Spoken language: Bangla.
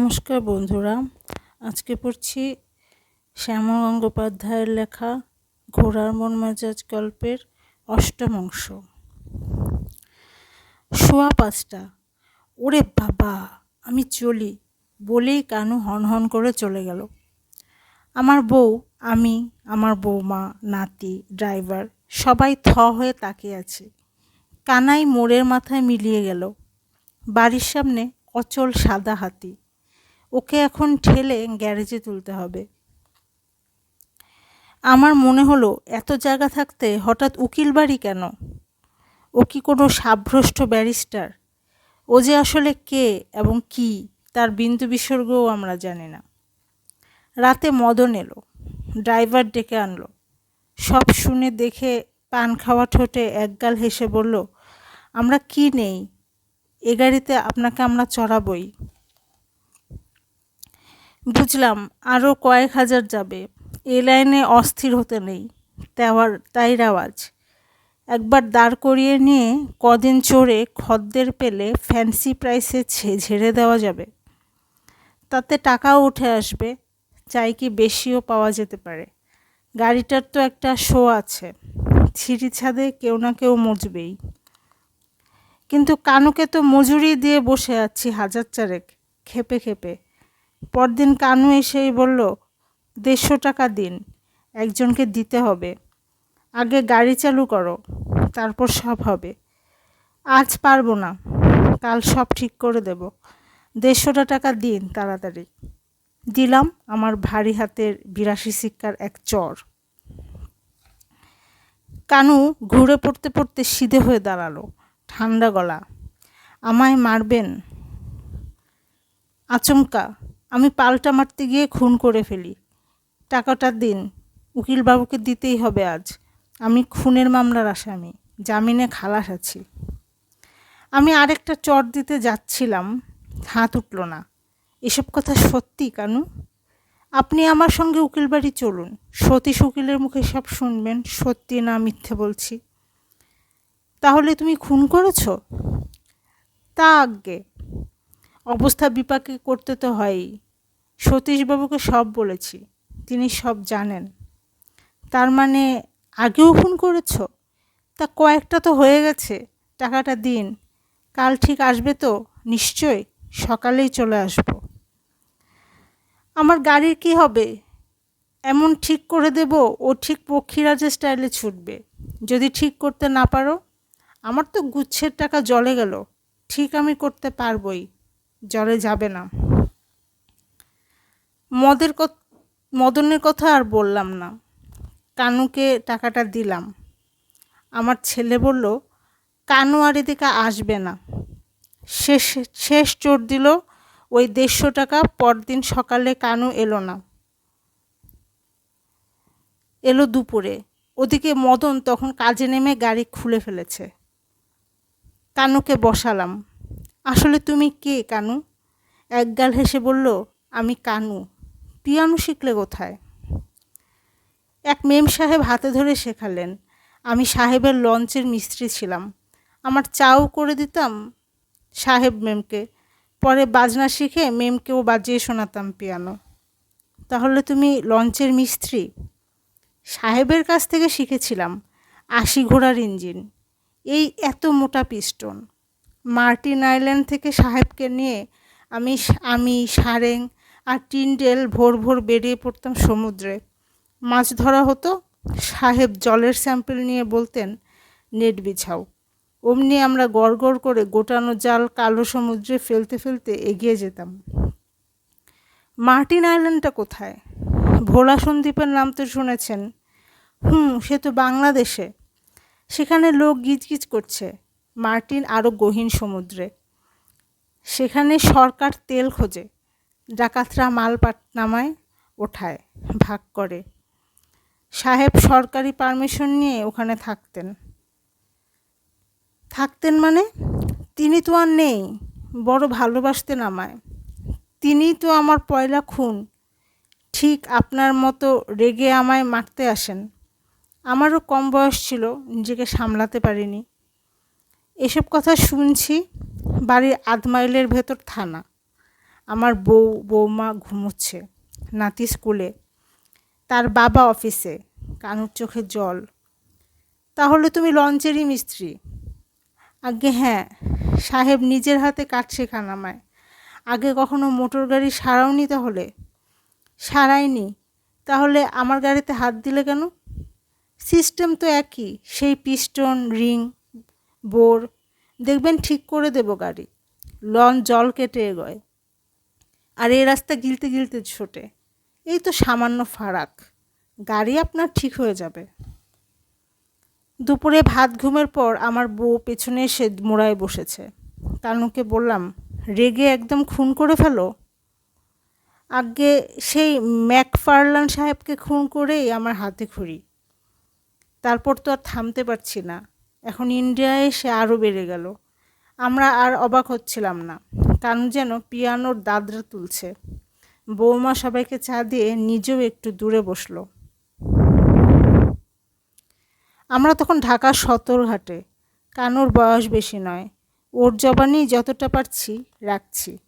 নমস্কার বন্ধুরা, আজকে পড়ছি শ্যামল গঙ্গোপাধ্যায়ের লেখা ঘোড়ার মন মেজাজ গল্পের অষ্টম অংশ। শোয়া পাঁচটা। ওরে বাবা, আমি চলি, বলেই কানু হন হন করে চলে গেল। আমার বউ, আমি, আমার বৌমা, নাতি, ড্রাইভার, সবাই থ হয়ে তাকিয়ে আছে। কানাই মোড়ের মাথায় মিলিয়ে গেল। বাড়ির সামনে অচল সাদা হাতি। ওকে এখন ঠেলে গ্যারেজে তুলতে হবে। আমার মনে হলো, এত জায়গা থাকতে হঠাৎ উকিল বাড়ি কেন? ও কি কোনো সাভ্রষ্ট ব্যারিস্টার? ও যে আসলে কে এবং কি, তার বিন্দু বিসর্গও আমরা জানি না। রাতে মদন এলো, ড্রাইভার ডেকে আনলো। সব শুনে দেখে পান খাওয়া ঠোঁটে একগাল হেসে বলল, আমরা কি নেই? এ গাড়িতে আপনাকে আমরা চড়াবই। বুঝলাম আরও কয়েক হাজার যাবে। এ লাইনে অস্থির হতে নেই। তেওয়ার তাই রেওয়াজ একবার দাঁড় করিয়ে নিয়ে কদিন চড়ে খদ্দের পেলে ফ্যান্সি প্রাইসে ঝেড়ে দেওয়া যাবে। তাতে টাকাও উঠে আসবে। চাই কি বেশিও পাওয়া যেতে পারে। গাড়িটার তো একটা শো আছে। ছিঁড়ি ছাদে কেউ না কেউ মজবেই। কিন্তু কানুকে তো মজুরি দিয়ে বসে আছি হাজার চারেক, খেপে খেপে। পরদিন কানু এসেই বলল, দেড়শো টাকা দিন, একজনকে দিতে হবে। আগে গাড়ি চালু করো, তারপর সব হবে। আজ পারব না, কাল সব ঠিক করে দেব। দেড়শোটা টাকা দিন তাড়াতাড়ি। দিলাম আমার ভারী হাতের বিরাশি শিক্ষার এক চর। কানু ঘুরে পড়তে পড়তে সিধে হয়ে দাঁড়াল, ঠান্ডা গলা। আমায় মারবেন? আচমকা আমি পাল্টা মারতে গিয়ে খুন করে ফেলি। টাকাটা দিন, উকিলবাবুকে দিতেই হবে আজ। আমি খুনের মামলার আসামি, জামিনে খালাস আছি। আমি আরেকটা চট দিতে যাচ্ছিলাম, হাত উঠল না। এসব কথা সত্যি, কানু? আপনি আমার সঙ্গে উকিল বাড়ি চলুন। সতীশ উকিলের মুখে সব শুনবেন, সত্যি না মিথ্যে বলছি। তাহলে তুমি খুন করেছ? তা আজ্ঞে। অবস্থা বিপাকে করতে তো হয়ই। সতীশবাবুকে সব বলেছি, তিনি সব জানেন। তার মানে আগেও ফোন করেছ? তা কয়েকটা তো হয়ে গেছে, টাকাটা দিন। কাল ঠিক আসবে তো? নিশ্চয়, সকালেই চলে আসব। আমার গাড়ির কি হবে? এমন ঠিক করে দেব, ও ঠিক পক্ষীরাজের স্টাইলে ছুটবে। যদি ঠিক করতে না পারো, আমার তো গুচ্ছের টাকা জলে গেল, ঠিক আমি করতে পারবই। জলে যাবে না। মদের মদনের কথা আর বললাম না। কানুকে টাকাটা দিলাম। আমার ছেলে বলল, কানু আর এদিকে আসবে না। শেষ শেষ চোর দিল ওই দেড়শো টাকা। পরদিন সকালে কানু এলো না। এলো দুপুরে। ওদিকে মদন তখন কাজে নেমে গাড়ি খুলে ফেলেছে। কানুকে বসালাম। আসলে তুমি কে, কানু? একগাল হেসে বলল, আমি কানু। পিয়ানো শিখলে কোথায়? এক মেম সাহেব হাতে ধরে শেখালেন, আমি সাহেবের লঞ্চের মিস্ত্রি ছিলাম। আমার চাও করে দিতাম সাহেব মেমকে। পরে বাজনা শিখে মেমকেও বাজিয়ে শোনাতাম পিয়ানো। তাহলে তুমি লঞ্চের মিস্ত্রি? সাহেবের কাছ থেকে শিখেছিলাম আশি ঘোড়ার ইঞ্জিন। এই এত মোটা পিস্টন। মার্টিন আইল্যান্ড থেকে সাহেবকে নিয়ে আমি আমি সারেং আর টিনডেল ভোর ভোর বেরিয়ে পড়তাম সমুদ্রে। মাছ ধরা হতো, সাহেব জলের স্যাম্পেল নিয়ে বলতেন, নেট বিছাও। অমনি আমরা গড় করে গোটানো জাল কালো সমুদ্রে ফেলতে ফেলতে এগিয়ে যেতাম। মার্টিন আইল্যান্ডটা কোথায়? ভোলা সন্দ্বীপের নাম তো শুনেছেন। হুম, সে তো বাংলাদেশে। সেখানে লোক গিজগিজ করছে। মার্টিন আরও গহীন সমুদ্রে। সেখানে সরকার তেল খোঁজে, ডাকাতরা মাল নামায় ওঠায়, ভাগ করে। সাহেব সরকারি পারমিশন নিয়ে ওখানে থাকতেন। থাকতেন মানে তিনি তো আর নেই, বড় ভালোবাসতেন আমায়। তিনি তো আমার পয়লা খুন, ঠিক আপনার মতো রেগে আমায় মারতে আসেন। আমারও কম বয়স ছিল, নিজেকে সামলাতে পারিনি। এসব কথা শুনছি বাড়ির আধ মাইলের ভেতর থানা। আমার বউ বৌমা ঘুমোচ্ছে। নাতি স্কুলে। তার বাবা অফিসে। কানুর চোখে জল। তাহলে তুমি লঞ্চেরই মিস্ত্রি। আগে হ্যাঁ সাহেব নিজের হাতে কাটছে খানামায়। আগে কখনো মোটর গাড়ি সারাওনি তাহলে? সারাইনি। তাহলে আমার গাড়িতে হাত দিলে কেন? সিস্টেম তো একই, সেই পিস্টন, রিং বোর, দেখবেন ঠিক করে দেব গাড়ি। লন জল কেটে এগোয়। আর এই রাস্তা গিলতে গিলতে ছোটে। এই তো সামান্য ফারাক। গাড়ি আপনার ঠিক হয়ে যাবে। দুপুরে ভাত ঘুমের পর আমার বউ পেছনে এসে মোড়ায় বসেছে। কানুকে বললাম, রেগে একদম খুন করে ফেলো? আগে সেই ম্যাকফার্লান সাহেবকে খুন করেই আমার হাতে খুঁড়ি তারপর তো আর থামতে পারছি না। এখন ইন্ডিয়ায় এসে আরও বেড়ে গেল। আমরা আর অবাক হচ্ছিলাম না। কারণ যেন পিয়ানোর দাদরা তুলছে। বৌমা সবাইকে চা দিয়ে নিজেও একটু দূরে বসল। আমরা তখন ঢাকার সতরঘাটে কানুর বয়স বেশি নয়। ওর জবানি যতটা পারছি রাখছি।